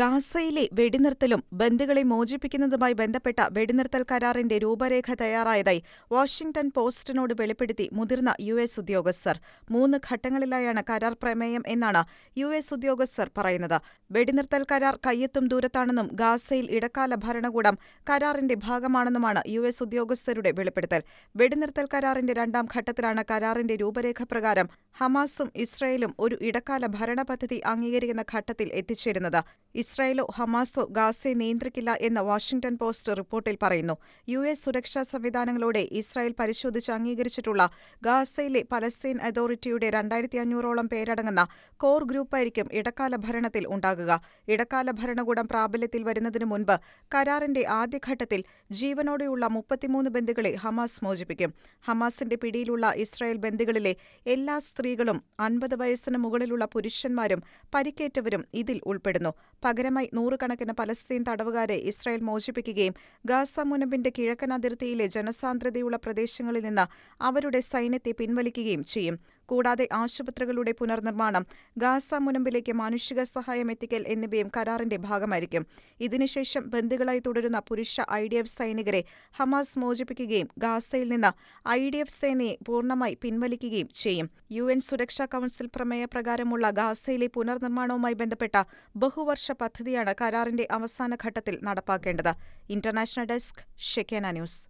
ഗാസയിലെ വെടിനിർത്തലും ബന്ദികളെ മോചിപ്പിക്കുന്നതുമായി ബന്ധപ്പെട്ട വെടിനിർത്തൽ കരാറിന്റെ രൂപരേഖ തയ്യാറായതായി വാഷിംഗ്ടൺ പോസ്റ്റിനോട് വെളിപ്പെടുത്തി മുതിർന്ന യു എസ് ഉദ്യോഗസ്ഥർ. മൂന്ന് ഘട്ടങ്ങളിലായാണ് കരാർ പ്രമേയം എന്നാണ് യു എസ് ഉദ്യോഗസ്ഥർ പറയുന്നത്. വെടിനിർത്തൽ കരാർ കയ്യെത്തും ദൂരത്താണെന്നും ഗാസയിൽ ഇടക്കാല ഭരണകൂടം കരാറിന്റെ ഭാഗമാണെന്നുമാണ് യു എസ് ഉദ്യോഗസ്ഥരുടെ വെളിപ്പെടുത്തൽ. വെടിനിർത്തൽ കരാറിന്റെ രണ്ടാം ഘട്ടത്തിലാണ് കരാറിന്റെ രൂപരേഖ പ്രകാരം ഹമാസും ഇസ്രയേലും ഒരു ഇടക്കാല ഭരണപദ്ധതി അംഗീകരിക്കുന്ന ഘട്ടത്തിൽ എത്തിച്ചേരുന്നത്. ഇസ്രായേലോ ഹമാസോ ഗാസയെ നിയന്ത്രിക്കില്ല എന്ന് വാഷിംഗ്ടൺ പോസ്റ്റ് റിപ്പോർട്ടിൽ പറയുന്നു. യു എസ് സുരക്ഷാ സംവിധാനങ്ങളോടെ ഇസ്രായേൽ പരിശോധിച്ച് അംഗീകരിച്ചിട്ടുള്ള ഗാസയിലെ പലസ്തീൻ അതോറിറ്റിയുടെ രണ്ടായിരത്തി അഞ്ഞൂറോളം പേരടങ്ങുന്ന കോർ ഗ്രൂപ്പായിരിക്കും ഇടക്കാല ഭരണത്തിൽ ഉണ്ടാകുക. ഇടക്കാല ഭരണകൂടം പ്രാബല്യത്തിൽ വരുന്നതിനു മുൻപ് കരാറിന്റെ ആദ്യഘട്ടത്തിൽ ജീവനോടെയുള്ള മുപ്പത്തിമൂന്ന് ബന്ദികളെ ഹമാസ് മോചിപ്പിക്കും. ഹമാസിന്റെ പിടിയിലുള്ള ഇസ്രായേൽ ബന്ദികളിലെ എല്ലാ സ്ത്രീകളും അൻപത് വയസ്സിന് മുകളിലുള്ള പുരുഷന്മാരും പരിക്കേറ്റവരും ഇതിൽ ഉൾപ്പെടുന്നു. പകരമായി നൂറുകണക്കിന് പലസ്തീൻ തടവുകാരെ ഇസ്രായേൽ മോചിപ്പിക്കുകയും ഗാസ മുനമ്പിന്റെ കിഴക്കൻ അതിർത്തിയിലെ ജനസാന്ദ്രതയുള്ള പ്രദേശങ്ങളിൽ നിന്ന് അവരുടെ സൈന്യത്തെ പിൻവലിക്കുകയും ചെയ്യും. കൂടാതെ ആശുപത്രികളുടെ പുനർനിർമ്മാണം, ഗാസ മുനമ്പിലേക്ക് മാനുഷിക സഹായം എത്തിക്കൽ എന്നിവയും കരാറിന്റെ ഭാഗമായിരിക്കും. ഇതിനുശേഷം ബന്ദികളായി തുടരുന്ന പുരുഷ ഐ ഡി എഫ് സൈനികരെ ഹമാസ് മോചിപ്പിക്കുകയും ഗാസയിൽ നിന്ന് ഐ ഡി എഫ് സേനയെ പൂർണമായി പിൻവലിക്കുകയും ചെയ്യും. യു എൻ സുരക്ഷാ കൌൺസിൽ പ്രമേയ പ്രകാരമുള്ള ഗാസയിലെ പുനർനിർമ്മാണവുമായി ബന്ധപ്പെട്ട ബഹുവർഷ പദ്ധതിയാണ് കരാറിന്റെ അവസാന ഘട്ടത്തിൽ നടപ്പാക്കേണ്ടത്. ഇന്റർനാഷണൽ ഡെസ്ക് ഷെക്കേന ന്യൂസ്